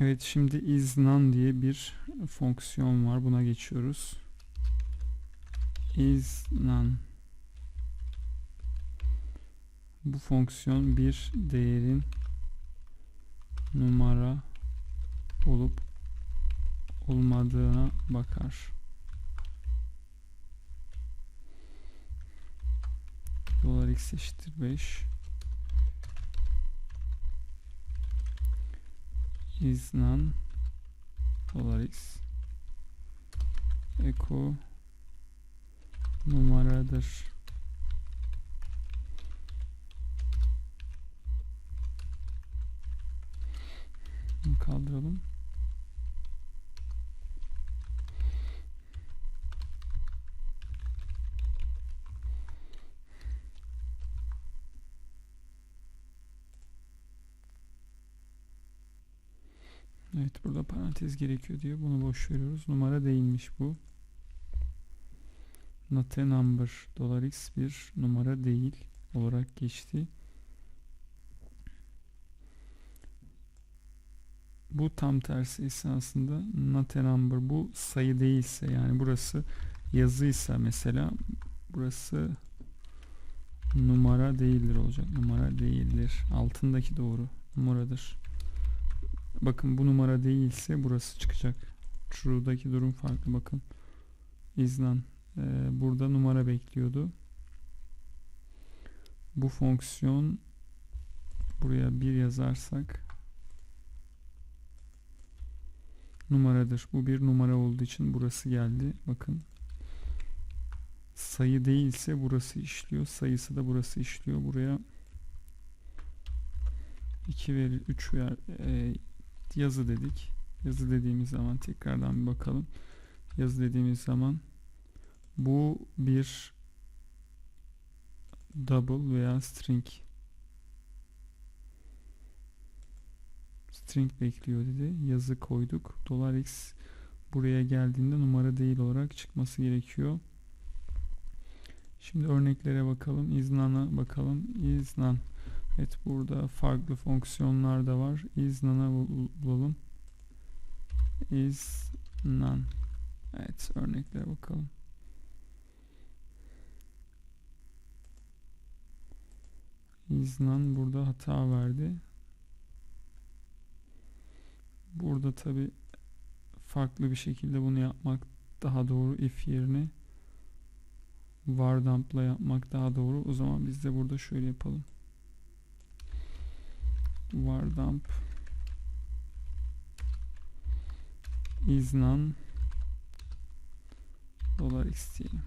Evet şimdi isNone diye bir fonksiyon var. Buna geçiyoruz. isNone Bu fonksiyon bir değerin numara olup olmadığına bakar. Dolar x eşittir 5. isNone dolar x eko numaradır. Kaldıralım. Evet burada parantez gerekiyor diyor. Bunu boş veriyoruz. Numara değilmiş bu. Not a number. Dolar x bir numara değil olarak geçti. Bu tam tersi esasında not a number. Bu sayı değilse yani burası yazıysa mesela burası numara değildir olacak. Numara değildir. Altındaki doğru. Numaradır. Bakın bu numara değilse burası çıkacak. True'daki durum farklı bakın. İzlan. Ee, burada numara bekliyordu. Bu fonksiyon buraya bir yazarsak numaradır. Bu bir numara olduğu için burası geldi. Bakın. Sayı değilse burası işliyor. Sayısı da burası işliyor. Buraya 2 ver 3 ver e, yazı dedik. Yazı dediğimiz zaman tekrardan bir bakalım. Yazı dediğimiz zaman bu bir double veya string string bekliyor dedi. Yazı koyduk. Dolar x buraya geldiğinde numara değil olarak çıkması gerekiyor. Şimdi örneklere bakalım. iznan'a bakalım. iznan Evet burada farklı fonksiyonlar da var. iznan'a bulalım. iznan Evet örneklere bakalım. iznan burada hata verdi. Burada tabi farklı bir şekilde bunu yapmak daha doğru if yerine var dump'la yapmak daha doğru. O zaman biz de burada şöyle yapalım. Var dump is none dolar x diyelim.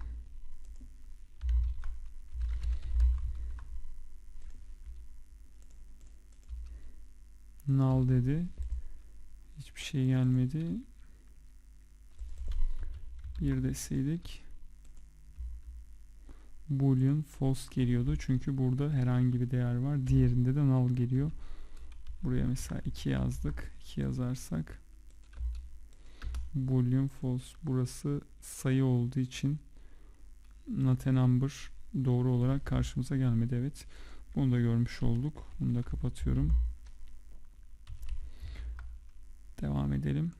null dedi. Hiçbir şey gelmedi. Bir deseydik boolean false geliyordu. Çünkü burada herhangi bir değer var. Diğerinde de null geliyor. Buraya mesela 2 yazdık. 2 yazarsak boolean false. Burası sayı olduğu için not a number doğru olarak karşımıza gelmedi. Evet. Bunu da görmüş olduk. Bunu da kapatıyorum. Devam edelim.